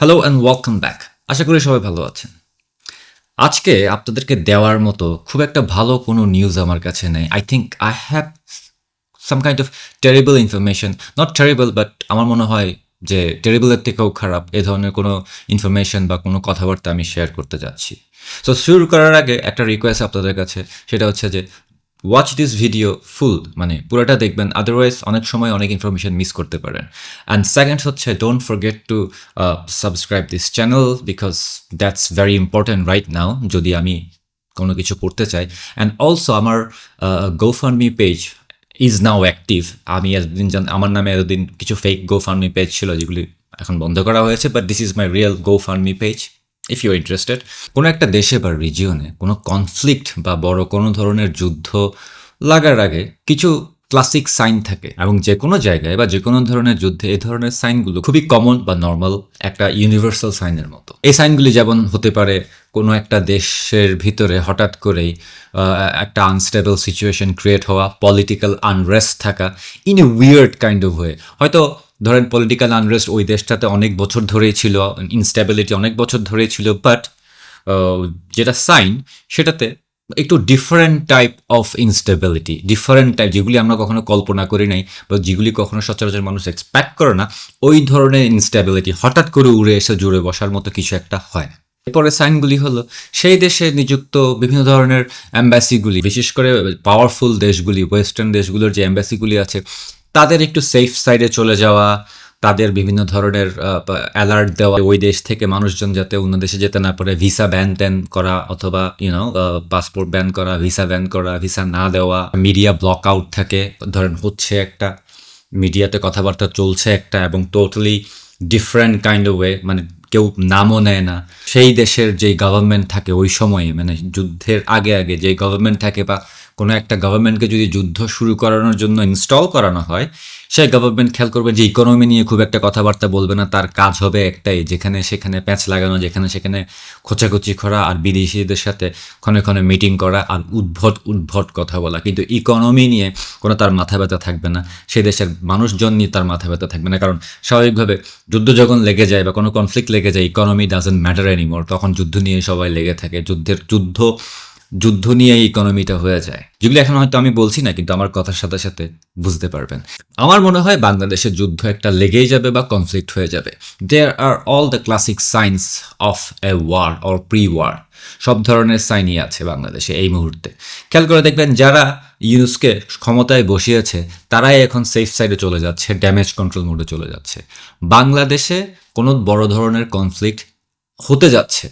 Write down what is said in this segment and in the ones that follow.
Hello and welcome back আশা করি সবাই ভালো আছেন। আজকে আপনাদেরকে দেওয়ার মতো খুব একটা ভালো কোনো নিউজ আমার কাছে নেই। I think I have some kind of terrible information not terrible but আমার মনে হয় যে টেরিবলের থেকেও খারাপ এ ধরনের কোনো ইনফরমেশন বা কোনো কথাবার্তা আমি শেয়ার করতে যাচ্ছি। সো শুরু করার আগে একটা রিকোয়েস্ট আপনাদের কাছে। সেটা হচ্ছে যে ওয়াচ দিস ভিডিও ফুল মানে পুরোটা দেখবেন আদারওয়াইজ অনেক সময় অনেক ইনফরমেশন মিস করতে পারেন। অ্যান্ড সেকেন্ড হচ্ছে don't forget to subscribe this channel because that's very important right now যদি আমি কোনো কিছু করতে চাই। অ্যান্ড অলসো আমার GoFundMe page is now active আমি এতদিন জান আমার নামে এতদিন কিছু ফেক গোফান্ডমি পেজ ছিল, যেগুলি এখন বন্ধ করা হয়েছে but this is my real GoFundMe page if you interested কোনো একটা দেশে বা রিজিয়নে কোনো কনফ্লিক্ট বা বড় কোনো ধরনের যুদ্ধ লাগার আগে কিছু ক্লাসিক সাইন থাকে এবং যে কোনো জায়গায় বা যে কোনো ধরনের যুদ্ধে এই ধরনের সাইনগুলো খুবই কমন বা নর্মাল একটা ইউনিভার্সাল সাইনের মতো। এই সাইনগুলি যেমন হতে পারে কোনো একটা দেশের ভিতরে হঠাৎ করেই একটা আনস্টেবল সিচুয়েশন ক্রিয়েট হওয়া পলিটিক্যাল আনরেস্ট থাকা in a weird kind of way হয়তো ধরেন পলিটিক্যাল আনরেস্ট ওই দেশটাতে অনেক বছর ধরেই ছিল ইনস্টেবিলিটি অনেক বছর ধরেই ছিল বাট যেটা সাইন সেটাতে একটু different type of instability different type যেগুলি আমরা কখনো কল্পনা করি নাই, বা যেগুলি কখনো সচরাচর মানুষ এক্সপেক্ট করে না, ওই ধরনের ইনস্টেবিলিটি হঠাৎ করে উড়ে এসে জুড়ে বসার মতো কিছু একটা হয় না। এরপরে সাইনগুলি হলো, সেই দেশে নিযুক্ত বিভিন্ন ধরনের অ্যাম্বাসিগুলি বিশেষ করে পাওয়ারফুল দেশগুলি ওয়েস্টার্ন দেশগুলোর যে অ্যাম্বাসিগুলি আছে তাদের একটু সেফ সাইডে চলে যাওয়া, তাদের বিভিন্ন ধরনের অ্যালার্ট দেওয়া ওই দেশ থেকে মানুষজন যাতে অন্য দেশে যেতে না পারে ভিসা ব্যান ট্যান করা অথবা ইউনো পাসপোর্ট ব্যান করা ভিসা ব্যান করা ভিসা না দেওয়া মিডিয়া ব্লক আউট থাকে। ধরেন হচ্ছে একটা মিডিয়াতে কথাবার্তা চলছে একটা এবং totally different kind of way মানে কেউ নামও নেয় না। সেই দেশের যেই গভর্নমেন্ট থাকে ওই সময়ে মানে যুদ্ধের আগে আগে যে গভর্নমেন্ট থাকে বা কোনো একটা গভর্নমেন্টকে যদি যুদ্ধ শুরু করানোর জন্য ইনস্টল করানো হয়, সেই গভর্নমেন্ট খেয়াল করবে যে ইকোনমি নিয়ে খুব একটা কথাবার্তা বলবে না। তার কাজ হবে একটাই, যেখানে সেখানে প্যাঁচ লাগানো, যেখানে সেখানে খোঁচাখুচি করা আর বিদেশিদের সাথে ক্ষণে ক্ষণে মিটিং করা আর উদ্ভট উদ্ভট কথা বলা। কিন্তু ইকোনমি নিয়ে কোনো তার মাথা ব্যথা থাকবে না। সেই দেশের মানুষজন নিয়ে তার মাথা ব্যথা থাকবে না। কারণ স্বাভাবিকভাবে যুদ্ধ যখন লেগে যায় বা কোনো কনফ্লিক্ট লেগে যায় ইকোনমি ডাজেন্ট ম্যাটার এনিমোর তখন যুদ্ধ নিয়ে সবাই লেগে থাকে। যুদ্ধের যুদ্ধ যুদ্ধ নিয়ে ইকোনমিটা হয়ে যায়। যেগুলো এখন হয়তো আমি বলছি না, কিন্তু আমার কথার সাথে সাথে বুঝতে পারবেন। আমার মনে হয় বাংলাদেশের যুদ্ধ একটা লেগেই যাবে বা কনফ্লিক্ট হয়ে যাবে। There are all the classic signs of a war or pre war সব ধরনের সাইনই আছে বাংলাদেশে এই মুহূর্তে। খেয়াল করে দেখবেন যারা ইউনুসকে ক্ষমতায় বসিয়েছে, তারাই এখন সেফ সাইডে চলে যাচ্ছে ড্যামেজ কন্ট্রোল মোডে চলে যাচ্ছে। বাংলাদেশে কোনো বড় ধরনের কনফ্লিক্ট হতে যাচ্ছে।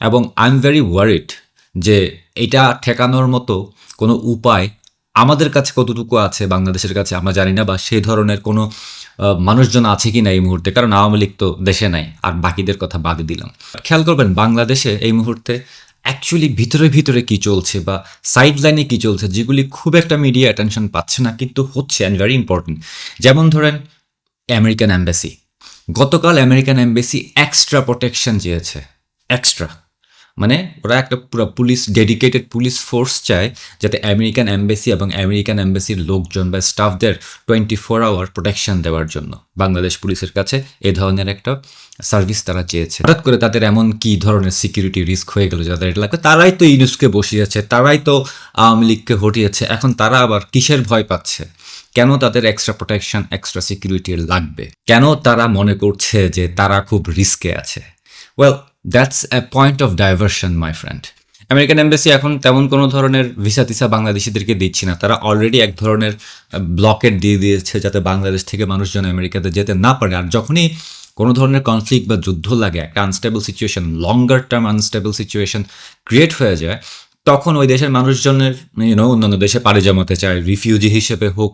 এবং আই এম ভেরি ওয়ারিড যে এটা ঠেকানোর মতো কোনো উপায় আমাদের কাছে কতটুকু আছে বাংলাদেশের কাছে আমরা জানি না, বা সেই ধরনের কোনো মানুষজন আছে কি না এই মুহূর্তে? কারণ আওয়ামী লীগ তো দেশে নাই, আর বাকিদের কথা বাদে দিলাম। খেয়াল করবেন, বাংলাদেশে এই মুহূর্তে অ্যাকচুয়ালি ভিতরে ভিতরে কি চলছে বা সাইড লাইনে কি চলছে যেগুলি খুব একটা মিডিয়া অ্যাটেনশন পাচ্ছে না, কিন্তু হচ্ছে অ্যান্ড ভেরি ইম্পর্টেন্ট যেমন ধরেন আমেরিকান অ্যাম্বাসি গতকাল আমেরিকান অ্যাম্বাসি এক্সট্রা প্রোটেকশন চেয়েছে। এক্সট্রা মানে ওরা একটা পুরো পুলিশ ডেডিকেটেড পুলিশ ফোর্স চায় যাতে আমেরিকান অ্যাম্বাসি এবং আমেরিকান অ্যাম্বাসির লোকজন বা স্টাফদের টোয়েন্টি ফোর আওয়ার প্রোটেকশন দেওয়ার জন্য। বাংলাদেশ পুলিশের কাছে এ ধরনের একটা সার্ভিস তারা চেয়েছে। হঠাৎ করে তাদের এমন কি ধরনের সিকিউরিটি রিস্ক হয়ে গেল যাদের এটা লাগবে? তারাই তো ইউনুসকে বসিয়েছে, তারাই তো আওয়ামী লীগকে হটিয়েছে। এখন তারা আবার কিসের ভয় পাচ্ছে? কেন তাদের এক্সট্রা প্রোটেকশন এক্সট্রা সিকিউরিটি লাগবে? কেন তারা মনে করছে যে তারা খুব রিস্কে আছে? Well that's a point of diversion my friend American embassy এখন তেমন কোনো ধরনের ভিসা টিসা বাংলাদেশিদেরকে দিচ্ছে না। তারা অলরেডি এক ধরনের ব্লকেট দিয়ে দিয়েছে যাতে বাংলাদেশ থেকে মানুষজন আমেরিকাতে যেতে না পারে। আর যখনই কোনো ধরনের কনফ্লিক্ট বা যুদ্ধ লাগে, একটা unstable situation longer term unstable situation create হয়ে যায়, তখন ওই দেশের মানুষজনের ইউনো অন্যান্য দেশে পাড়ি জমাতে চায় রিফিউজি হিসেবে হোক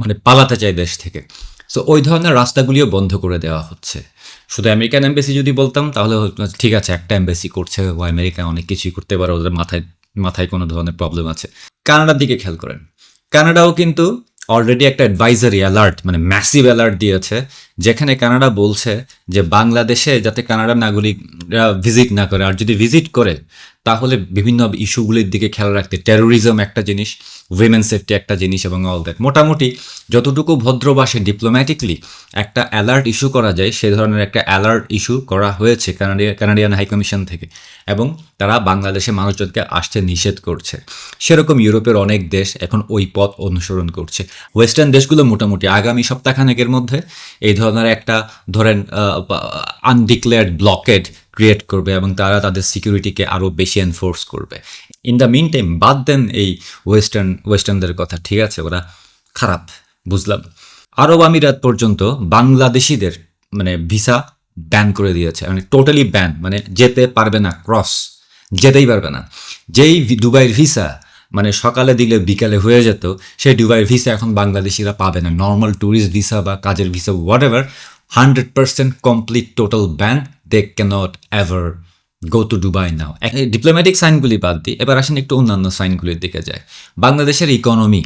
মানে পালাতে চায় দেশ থেকে। সো ওই ধরনের রাস্তাগুলিও বন্ধ করে দেওয়া হচ্ছে। শুধু আমেরিকান এম্বাসি যদি বলতাম, তাহলে ঠিক আছে, একটা এম্বাসি করছে, ও আমেরিকায় অনেক কিছুই করতে পারে, ওদের মাথায় মাথায় কোনো ধরনের প্রবলেম আছে। কানাডার দিকে খেয়াল করেন। কানাডাও কিন্তু অলরেডি একটা অ্যাডভাইজারি অ্যালার্ট মানে ম্যাসিভ অ্যালার্ট দিয়েছে যেখানে কানাডা বলছে যে বাংলাদেশে যাতে কানাডার নাগরিকরা ভিজিট না করে, আর যদি ভিজিট করে, তাহলে বিভিন্ন ইস্যুগুলির দিকে খেয়াল রাখতে। টেরোরিজম একটা জিনিস উইমেন সেফটি একটা জিনিস এবং অল দ্যাট মোটামুটি যতটুকু ভদ্রবাসে ডিপ্লোম্যাটিকলি একটা অ্যালার্ট ইস্যু করা যায়, সে ধরনের একটা অ্যালার্ট ইস্যু করা হয়েছে কানাডিয়া কানাডিয়ান হাইকমিশন থেকে এবং তারা বাংলাদেশে মানুষজনকে আসতে নিষেধ করছে। সেরকম ইউরোপের অনেক দেশ এখন ওই পথ অনুসরণ করছে। ওয়েস্টার্ন দেশগুলো মোটামুটি আগামী সপ্তাহখানেকের মধ্যে এই ধরনের একটা, ধরেন আনডিক্লেয়ার্ড ব্লকেড ক্রিয়েট করবে এবং তারা তাদের সিকিউরিটিকে আরও বেশি এনফোর্স করবে। ইন দ্য মিন টাইম বাদ দেন এই ওয়েস্টার্ন ওয়েস্টার্নদের কথা, ঠিক আছে, ওরা খারাপ, বুঝলাম। আরব আমিরাত পর্যন্ত বাংলাদেশিদের মানে ভিসা ব্যান করে দিয়েছে মানে টোটালি ব্যান মানে যেতে পারবে না ক্রস যেতেই পারবে না। যেই দুবাইয়ের ভিসা মানে সকালে দিলে বিকালে হয়ে যেত, সেই দুবাইয়ের ভিসা এখন বাংলাদেশিরা পাবে না। নর্মাল ট্যুরিস্ট ভিসা বা কাজের visa whatever hundred percent complete total ban they can't ever go to Dubai now diplomatic সাইনগুলি বাদ দিই, এবার আসেন একটু অন্যান্য সাইনগুলির দিকে যায় বাংলাদেশের ইকোনমি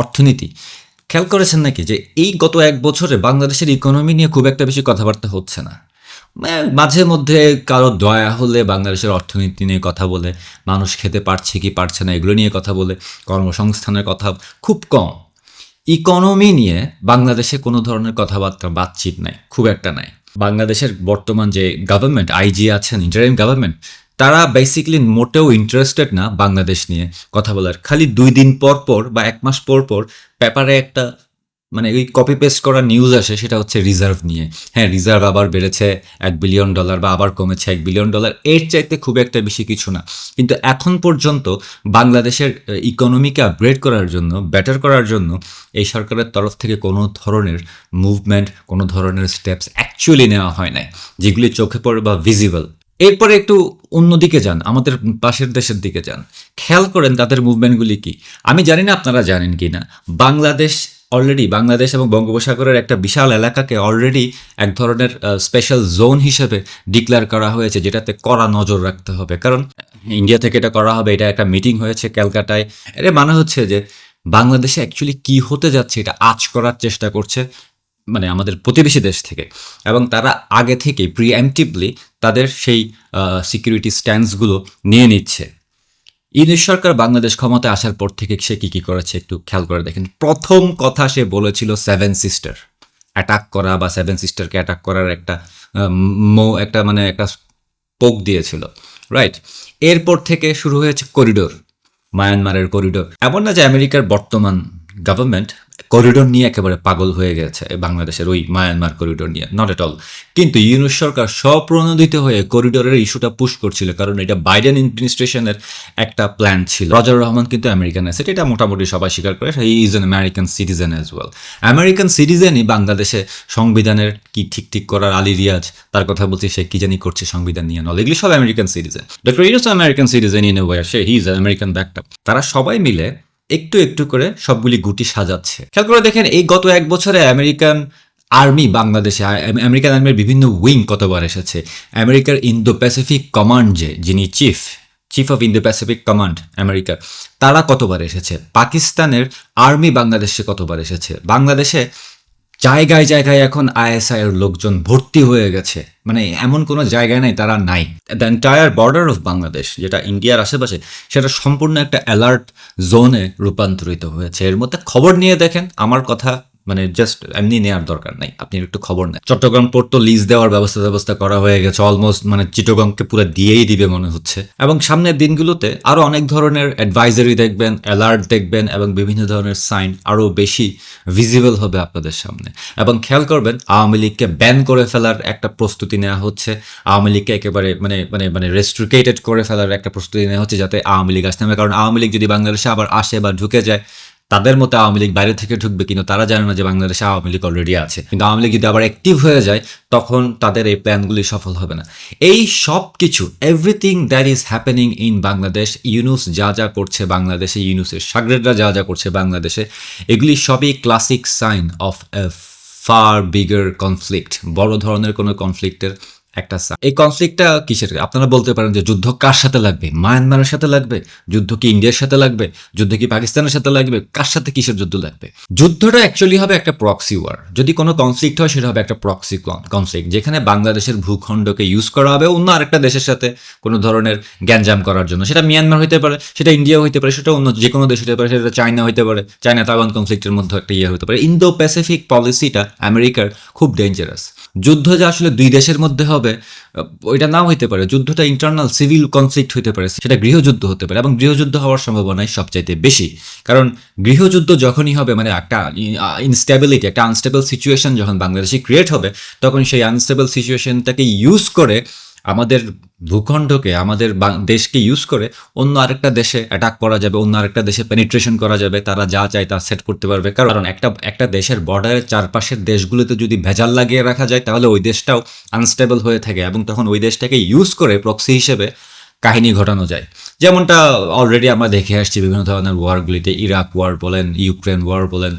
অর্থনীতি। খেয়াল করেছেন নাকি যে এই গত এক বছরে বাংলাদেশের ইকোনমি নিয়ে খুব একটা বেশি কথাবার্তা হচ্ছে না। মাঝে মধ্যে কারও দয়া হলে বাংলাদেশের অর্থনীতি নিয়ে কথা বলে, মানুষ খেতে পারছে কি পারছে না এগুলো নিয়ে কথা বলে, কর্মসংস্থানের কথা খুব কম। ইকোনমি নিয়ে বাংলাদেশে কোনো ধরনের কথাবার্তা বাতচিত নাই, খুব একটা নাই। বাংলাদেশের বর্তমান যে গভর্নমেন্ট আইজি আছেন ইন্টারিম গভর্নমেন্ট তারা বেসিক্যালি মোটেও ইন্টারেস্টেড না বাংলাদেশ নিয়ে কথা বলার। খালি দুই দিন পর পর বা এক মাস পর পর পেপারে একটা মানে ওই কপি পেস্ট করা নিউজ আসে, সেটা হচ্ছে রিজার্ভ নিয়ে। হ্যাঁ রিজার্ভ আবার বেড়েছে এক বিলিয়ন ডলার বা আবার কমেছে এক বিলিয়ন ডলার এর চাইতে খুব একটা বেশি কিছু না। কিন্তু এখন পর্যন্ত বাংলাদেশের ইকোনমিকে আপগ্রেড করার জন্য ব্যাটার করার জন্য এই সরকারের তরফ থেকে কোনো ধরনের মুভমেন্ট কোনো ধরনের স্টেপস অ্যাকচুয়ালি নেওয়া হয় নাই, যেগুলি চোখে পড়ে বা ভিজিবল এরপরে একটু অন্যদিকে যান, আমাদের পাশের দেশের দিকে যান। খেয়াল করেন তাদের মুভমেন্টগুলি কি? আমি জানি না আপনারা জানেন কি না বাংলাদেশ অলরেডি বাংলাদেশ এবং বঙ্গোপসাগরের একটা বিশাল এলাকাকে অলরেডি এক ধরনের স্পেশাল জোন হিসেবে ডিক্লেয়ার করা হয়েছে, যেটাতে কড়া নজর রাখতে হবে। কারণ ইন্ডিয়া থেকে এটা করা হবে, এটা একটা মিটিং হয়েছে ক্যালকাটায়। এর মানে হচ্ছে যে, বাংলাদেশে অ্যাকচুয়ালি কি হতে যাচ্ছে, এটা আজ করার চেষ্টা করছে মানে আমাদের প্রতিবেশী দেশ থেকে। এবং তারা আগে থেকে প্রিএমটিভলি তাদের সেই সিকিউরিটি স্ট্যান্ডসগুলো নিয়ে নিচ্ছে। ইউনিশ সরকার বাংলাদেশ ক্ষমতায় আসার পর থেকে সে কী কী করেছে একটু খেয়াল করে দেখেন। প্রথম কথা সে বলেছিল সেভেন সিস্টার অ্যাটাক করা বা সেভেন সিস্টারকে অ্যাটাক করার একটা মো, একটা মানে একটা পোক দিয়েছিল রাইট এরপর থেকে শুরু হয়েছে করিডোর, মায়ানমারের করিডোর। এমন না যে আমেরিকার বর্তমান গভর্নমেন্ট করিডোর নিয়ে একেবারে পাগল হয়ে গেছে বাংলাদেশের ওই মায়ানমার করিডোর নিয়ে। নট এট অল কিন্তু ইউনুস সরকার স্বপ্রণোদিত হয়ে করিডোরের ইস্যুটা পুশ করছিল, কারণ এটা বাইডেন অ্যাডমিনিস্ট্রেশনের একটা প্ল্যান ছিল। রজার রহমান কিন্তু আমেরিকান অ্যাসেট এটা মোটামুটি সবাই স্বীকার করে he is an American citizen as well American সিটিজেনই বাংলাদেশে সংবিধানের কি ঠিক ঠিক করার আলী রিয়াজ, তার কথা বলছি, সে কি জানি করছে সংবিধান নিয়ে নল এগুলি সব American citizen doctor Yunus American citizen in way say he is American backed up তারা সবাই মিলে একটু একটু করে সবগুলি গুটি সাজাচ্ছে। খেয়াল করে দেখেন, এই গত এক বছরে আমেরিকান আর্মি বাংলাদেশে আমেরিকান আর্মির বিভিন্ন উইং কতবার এসেছে? আমেরিকার ইন্দো প্যাসিফিক কমান্ড যে যিনি chief chief of Indo Pacific command আমেরিকার, তারা কতবার এসেছে? পাকিস্তানের আর্মি বাংলাদেশে কতবার এসেছে? বাংলাদেশে জায়গায় জায়গায় এখন আইএসআই এর লোকজন ভর্তি হয়ে গেছে। মানে এমন কোনো জায়গায় নাই, তারা নাই। The entire border of Bangladesh যেটা ইন্ডিয়ার আশেপাশে, সেটা সম্পূর্ণ একটা অ্যালার্ট জোনে রূপান্তরিত হয়েছে। এর মধ্যে খবর নিয়ে দেখেন, আমার কথা মানে জাস্ট এমনি নেওয়ার দরকার নাই। আপনি একটু খবর নেন। চট্টগ্রাম পোর্ট তো লিজ দেওয়ার ব্যবস্থা ব্যবস্থা করা হয়ে গেছে অলমোস্ট মানে চিটগংকে পুরো দিয়েই দিবে মনে হচ্ছে। এবং সামনের দিনগুলোতে আরও অনেক ধরনের অ্যাডভাইজারি দেখবেন অ্যালার্ট দেখবেন এবং বিভিন্ন ধরনের সাইন আরও বেশি ভিজিবল হবে আপনাদের সামনে। এবং খেয়াল করবেন, আওয়ামী লীগকে ব্যান করে ফেলার একটা প্রস্তুতি নেওয়া হচ্ছে। আওয়ামী লীগকে একেবারে মানে মানে মানে রেস্ট্রিকেটেড করে ফেলার একটা প্রস্তুতি নেওয়া হচ্ছে যাতে আওয়ামী লীগ আসতে হবে কারণ আওয়ামী লীগ যদি বাংলাদেশে আবার আসে বা ঢুকে যায় তাদের মতো আওয়ামী লীগ বাইরে থেকে ঢুকবে কিন্তু তারা জানে না যে বাংলাদেশে আওয়ামী লীগ অলরেডি আছে। কিন্তু আওয়ামী লীগ যদি আবার অ্যাক্টিভ হয়ে যায়, তখন তাদের এই প্ল্যানগুলি সফল হবে না। এই সব কিছু everything that is happening in Bangladesh, Yunus যা যা করছে বাংলাদেশে, ইউনুসের সাগরেদরা যা যা করছে বাংলাদেশে, এগুলি সবই classic sign of far bigger conflict বড় ধরনের কোনো কনফ্লিক্টের একটা। এই কনফ্লিক্টটা কিসের? আপনারা বলতে পারেন যে যুদ্ধ কার সাথে লাগবে? মায়ানমারের সাথে লাগবে? যুদ্ধ কি ইন্ডিয়ার সাথে লাগবে? যুদ্ধ কি পাকিস্তানের সাথে লাগবে? কার সাথে কিসের যুদ্ধ লাগবে? যুদ্ধটা অ্যাকচুয়ালি হবে একটা প্রক্সি ওয়ার যদি কোনো কনফ্লিক্ট হয়, সেটা হবে একটা প্রক্সি কনফ্লিক্ট যেখানে বাংলাদেশের ভূখণ্ডকে ইউজ করা হবে অন্য আরেকটা দেশের সাথে কোনো ধরনের গ্যাঞ্জাম করার জন্য। সেটা মিয়ানমার হইতে পারে, সেটা ইন্ডিয়া হইতে পারে, সেটা অন্য যে কোনো দেশ হতে পারে, সেটা চায়না হইতে পারে। চায়না তাইওয়ান কনফ্লিক্টের মধ্যে একটা ইয়ে হতে পারে। ইন্দো প্যাসিফিক পলিসিটা আমেরিকার খুব ডেঞ্জারাস যুদ্ধ যে আসলে দুই দেশের মধ্যে হবে, ওইটা নাও হইতে পারে। যুদ্ধটা ইন্টারনাল সিভিল কনফ্লিক্ট হইতে পারে, সেটা গৃহযুদ্ধ হতে পারে এবং গৃহযুদ্ধ হওয়ার সম্ভাবনাই সবচাইতে বেশি। কারণ গৃহযুদ্ধ যখনই হবে মানে একটা ইনস্টেবিলিটি একটা আনস্টেবল সিচুয়েশন যখন বাংলাদেশে ক্রিয়েট হবে, তখন সেই আনস্টেবল সিচুয়েশনটাকে ইউজ করে আমাদের ভূখণ্ডকে, আমাদের দেশকে ইউজ করে অন্য আরেকটা দেশে অ্যাটাক করা যাবে, অন্য আরেকটা দেশে পেনিট্রেশন করা যাবে, তারা যা চায় তা সেট করতে পারবে। কারণ একটা একটা দেশের বর্ডারের চারপাশের দেশগুলোতে যদি ভেজাল লাগিয়ে রাখা যায়, তাহলে ওই দেশটাও আনস্টেবল হয়ে থাকে এবং তখন ওই দেশটাকে ইউজ করে প্রক্সি হিসেবে কাহিনী ঘটানো যায়। যেমনটা অলরেডি আমরা দেখে আসছি বিভিন্ন ধরনের ওয়ারগুলিতে ইরাক ওয়ার বলেন ইউক্রেন ওয়ার বলেন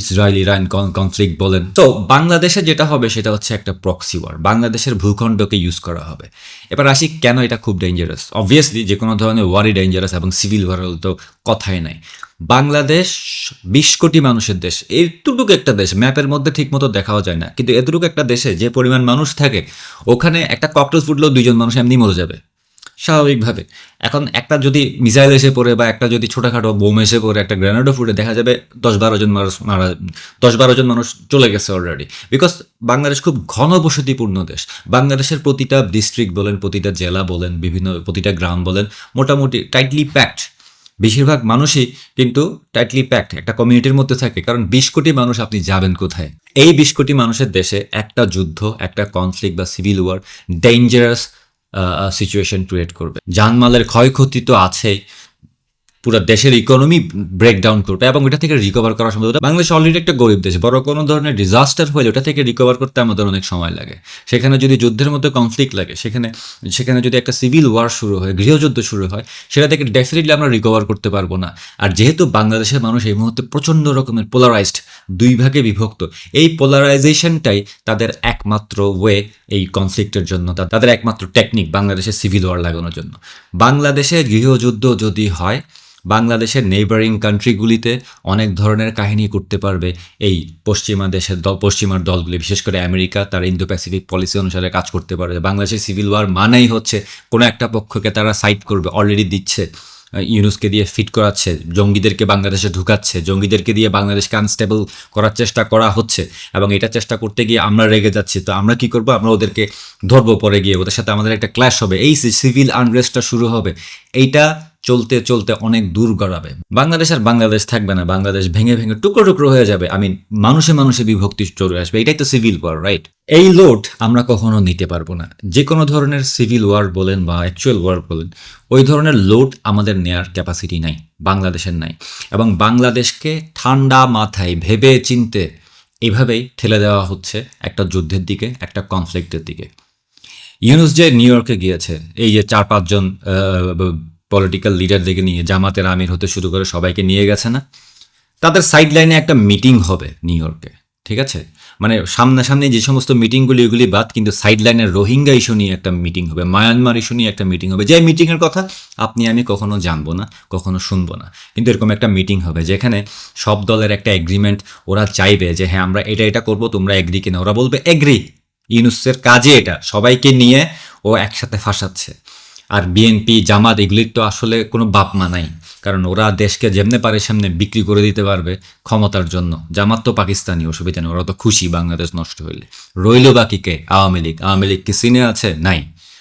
ইসরায়েল ইরান কনফ্লিক্ট বলেন। তো বাংলাদেশে যেটা হবে সেটা হচ্ছে একটা প্রক্সি ওয়ার বাংলাদেশের ভূখণ্ডকে ইউজ করা হবে। এবার আসি, কেন এটা খুব ডেঞ্জারাস অবভিয়াসলি যে কোনো ধরনের ওয়ারই ডেঞ্জারাস এবং সিভিল ওয়ার তো কথাই নাই। বাংলাদেশ বিশ কোটি মানুষের দেশ। এতটুকু একটা দেশ, ম্যাপের মধ্যে ঠিক মতো দেখাও যায় না। কিন্তু এতটুকু একটা দেশে যে পরিমাণ মানুষ থাকে, ওখানে একটা ককটেল ফুটলেও দুইজন মানুষ এমনি মরে যাবে। স্বাভাবিকভাবে। এখন একটা যদি মিসাইল এসে পড়ে বা একটা যদি ছোটোখাটো বোম এসে পড়ে, একটা গ্রেনেডও ফুটে দেখা যাবে দশ বারো জন মানুষ মারা দশ বারো জন মানুষ চলে গেছে অলরেডি বিকজ বাংলাদেশ খুব ঘনবসতিপূর্ণ দেশ। বাংলাদেশের প্রতিটা ডিস্ট্রিক্ট বলেন, প্রতিটা জেলা বলেন, বিভিন্ন, প্রতিটা গ্রাম বলেন, মোটামুটি টাইটলি প্যাকড বেশিরভাগ মানুষই কিন্তু টাইটলি প্যাকড একটা কমিউনিটির মধ্যে থাকে। কারণ বিশ কোটি মানুষ আপনি যাবেন কোথায়? এই বিশ কোটি মানুষের দেশে একটা যুদ্ধ, একটা কনফ্লিক্ট বা civil war dangerous situation create করবে। জানমালের ক্ষয়ক্ষতি তো আছেই। পুরো দেশের ইকোনমি ব্রেকডাউন করবে এবং এটা থেকে রিকভার করা সম্ভব বাংলাদেশ অলরেডি একটা গরিব দেশ, বড় কোনো ধরনের ডিজাস্টার হলে ওটা থেকে রিকভার করতে আমাদের অনেক সময় লাগে। সেখানে যদি যুদ্ধের মধ্যে কনফ্লিক্ট লাগে, সেখানে সেখানে যদি একটা সিভিল ওয়ার শুরু হয়, গৃহযুদ্ধ শুরু হয়, সেটা থেকে ডেফিনেটলি আমরা রিকভার করতে পারব না। আর যেহেতু বাংলাদেশের মানুষ এই মুহূর্তে প্রচণ্ড রকমের পোলারাইজড দুই ভাগে বিভক্ত, এই পোলারাইজেশনটাই তাদের একমাত্র ওয়ে এই কনফ্লিক্টের জন্য তাদের একমাত্র টেকনিক বাংলাদেশে সিভিল ওয়ার লাগানোর জন্য। বাংলাদেশে গৃহযুদ্ধ যদি হয় বাংলাদেশের নেইবারিং কান্ট্রিগুলিতে অনেক ধরনের কাহিনী করতে পারবে। এই পশ্চিমা দেশের দল, পশ্চিমার দলগুলি, বিশেষ করে আমেরিকা, তার ইন্দো প্যাসিফিক পলিসি অনুসারে কাজ করতে পারবে। বাংলাদেশের সিভিল ওয়ার মানেই হচ্ছে কোনো একটা পক্ষকে তারা সাইড করবে অলরেডি দিচ্ছে ইউনুসকে দিয়ে ফিট করাচ্ছে, জঙ্গিদেরকে বাংলাদেশে ঢুকাচ্ছে, জঙ্গিদেরকে দিয়ে বাংলাদেশকে আনস্টেবল করার চেষ্টা করা হচ্ছে এবং এটা চেষ্টা করতে গিয়ে আমরা রেগে যাচ্ছি। তো আমরা কি করব? আমরা ওদেরকে ধরবো পরে গিয়ে, ওদের সাথে আমাদের একটা ক্ল্যাশ হবে। এই সিভিল আনরেস্টটা শুরু হবে, এইটা চলতে চলতে অনেক দূর গড়াবে। বাংলাদেশ আর বাংলাদেশ থাকবে না। বাংলাদেশ ভেঙে ভেঙে টুকরো টুকরো হয়ে যাবে। আমি মানুষে মানুষে বিভক্তি চলে আসবে। এটাই তো সিভিল ওয়ার রাইট এই লোড আমরা কখনো নিতে পারব না। যে কোনো ধরনের সিভিল ওয়ার বলেন বা অ্যাকচুয়াল ওয়ার বলেন, ওই ধরনের লোড আমাদের নেয়ার ক্যাপাসিটি নাই, বাংলাদেশের নাই। এবং বাংলাদেশকে ঠান্ডা মাথায় ভেবে চিনতে এভাবেই ঠেলে দেওয়া হচ্ছে একটা যুদ্ধের দিকে, একটা কনফ্লিক্টের দিকে। ইউনুস যে নিউ ইয়র্কে গিয়েছে, এই যে চার পাঁচজন পলিটিক্যাল লিডারদেরকে নিয়ে জামাতের আমির হতে শুরু করে সবাইকে নিয়ে গেছে না। তাদের সাইড লাইনে একটা মিটিং হবে নিউ ইয়র্কে ঠিক আছে? মানে সামনাসামনি যে সমস্ত মিটিংগুলি এগুলি বাদ, কিন্তু সাইড লাইনের রোহিঙ্গা ইস্যু নিয়ে একটা মিটিং হবে মায়ানমার ইস্যু নিয়ে একটা মিটিং হবে। যে মিটিংয়ের কথা, আপনি, আমি কখনো জানব না, কখনো শুনব না। কিন্তু এরকম একটা মিটিং হবে, যেখানে সব দলের একটা এগ্রিমেন্ট ওরা চাইবে যে হ্যাঁ আমরা এটা এটা করব, তোমরা এগ্রি কিনা? ওরা বলবে এগ্রি ইউনুসের কাজে এটা। সবাইকে নিয়ে ও একসাথে ফাঁসাচ্ছে। আর বিএনপি জামাত এগুলির তো আসলে কোনো বাপ নাই। কারণ ওরা দেশকে যেমনে পারে সামনে বিক্রি করে দিতে পারবে ক্ষমতার জন্য। জামাত তো পাকিস্তানি, অসুবিধা নেই, ওরা তো খুশি বাংলাদেশ নষ্ট হইলে। রইল বাকি কে? আওয়ামী লীগ। আওয়ামী লীগ কি সিনে আছে? নাই।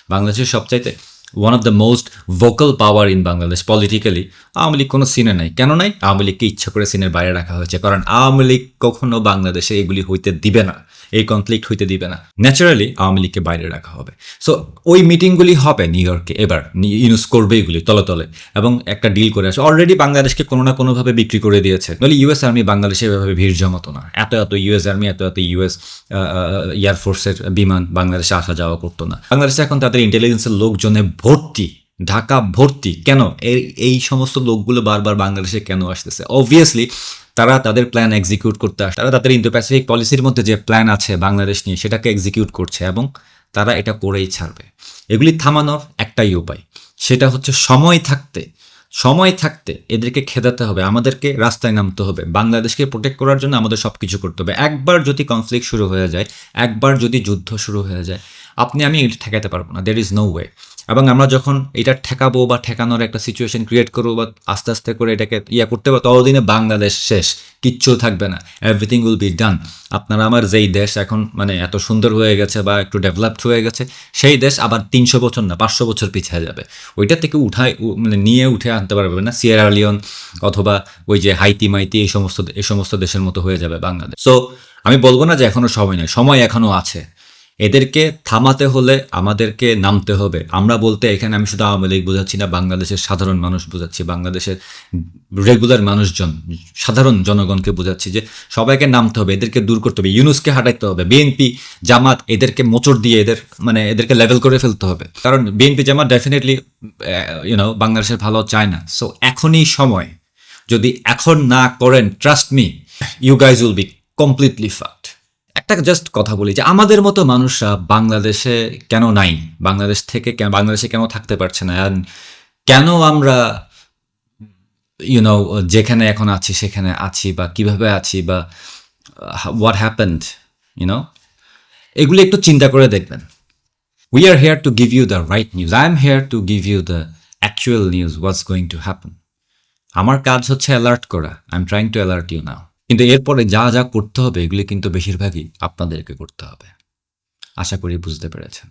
বাংলাদেশের সবচাইতে one of the most vocal power in Bangladesh politically Awami League কোনো সিনে নাই। কেন নাই? আওয়ামী লীগকে ইচ্ছা করে সিনের বাইরে রাখা হয়েছে। কারণ আওয়ামী লীগ কখনো বাংলাদেশে এগুলি হইতে দিবে না। এই কনফ্লিক্ট হইতে দিবে না। ন্যাচারালি আওয়ামী লীগকে বাইরে রাখা হবে। সো ওই মিটিংগুলি হবে নিউ ইয়র্কে এবার ইউনুস করবে এগুলি তলে তলে। এবং একটা ডিল করে আসে। অলরেডি বাংলাদেশকে কোনো না কোনোভাবে বিক্রি করে দিয়েছে। নইলে ইউএস আর্মি বাংলাদেশে এভাবে ভিড় জমাতো না। এত এত ইউএস আর্মি এত এত ইউএস এয়ারফোর্সের বিমান বাংলাদেশে আসা যাওয়া করতো না। বাংলাদেশে এখন তাদের ইন্টেলিজেন্সের লোকজনে ভর্তি, ঢাকা ভর্তি। কেন? এই এই সমস্ত লোকগুলো বারবার বাংলাদেশে কেন আসতেছে? অবভিয়াসলি তারা তাদের প্ল্যান এক্সিকিউট করতে আসে। তারা তাদের ইন্দো প্যাসিফিক পলিসির মধ্যে যে প্ল্যান আছে বাংলাদেশ নিয়ে, সেটাকে এক্সিকিউট করছে এবং তারা এটা করেই ছাড়বে। এগুলি থামানোর একটাই উপায়। সেটা হচ্ছে সময় থাকতে। সময় থাকতে এদেরকে খেদাতে হবে, আমাদেরকে রাস্তায় নামতে হবে। বাংলাদেশকে প্রোটেক্ট করার জন্য আমাদের সব কিছু করতে হবে। একবার যদি কনফ্লিক্ট শুরু হয়ে যায়, একবার যদি যুদ্ধ শুরু হয়ে যায়, আপনি, আমি এটা ঠেকাতে পারব না। দের ইজ নো ওয়ে এবং আমরা যখন এটা ঠেকাবো বা ঠেকানোর একটা সিচুয়েশন ক্রিয়েট করব বা আস্তে আস্তে করে এটাকে ইয়া করতে পারব, ততদিনে বাংলাদেশ শেষ, কিচ্ছু থাকবে না এভরিথিং উইল বি ডান আপনারা আমার যেই দেশ এখন মানে এত সুন্দর হয়ে গেছে বা একটু ডেভেলপড হয়ে গেছে, সেই দেশ আবার তিনশো বছর না, পাঁচশো বছর পিছিয়ে যাবে। ওইটা থেকে উঠায় মানে নিয়ে উঠে আনতে পারবে না সিয়েরা লিওন অথবা ওই যে হাইতি মাইতি এই সমস্ত এই সমস্ত দেশের মতো হয়ে যাবে বাংলাদেশ। সো আমি বলব না যে এখনও সময় নেই, সময় এখনও আছে। এদেরকে থামাতে হলে আমাদেরকে নামতে হবে। আমরা বলতে এখানে আমি শুধু আওয়ামী লীগ বোঝাচ্ছি না, বাংলাদেশের সাধারণ মানুষ বোঝাচ্ছি, বাংলাদেশের রেগুলার মানুষজন, সাধারণ জনগণকে বোঝাচ্ছি যে সবাইকে নামতে হবে, এদেরকে দূর করতে হবে, ইউনুসকে হাঁটাইতে হবে, বিএনপি, জামাত এদেরকে মোচড় দিয়ে এদের মানে এদেরকে লেভেল করে ফেলতে হবে। কারণ বিএনপি, জামাত ডেফিনেটলি ইউনো বাংলাদেশের ভালো চায় না। সো এখনই সময়। যদি এখন না করেন trust me you guys will be completely fucked একটা জাস্ট কথা বলি যে আমাদের মতো মানুষরা বাংলাদেশে কেন নাই? বাংলাদেশ থেকে কেন বাংলাদেশে কেন থাকতে পারছে না? আর কেন আমরা ইউনো যেখানে এখন আছি, সেখানে আছি বা কীভাবে আছি বা হোয়াট হ্যাপেন্ড ইউনো এগুলি একটু চিন্তা করে দেখবেন। We are here to give you the right news I am here to give you the actual news what's going to happen আমার কাজ হচ্ছে অ্যালার্ট করা. I am trying to alert you now কিন্তু এরপরে যা যা করতে হবে, এগুলি কিন্তু বেশিরভাগই আপনাদেরকে করতে হবে। আশা করি বুঝতে পেরেছেন।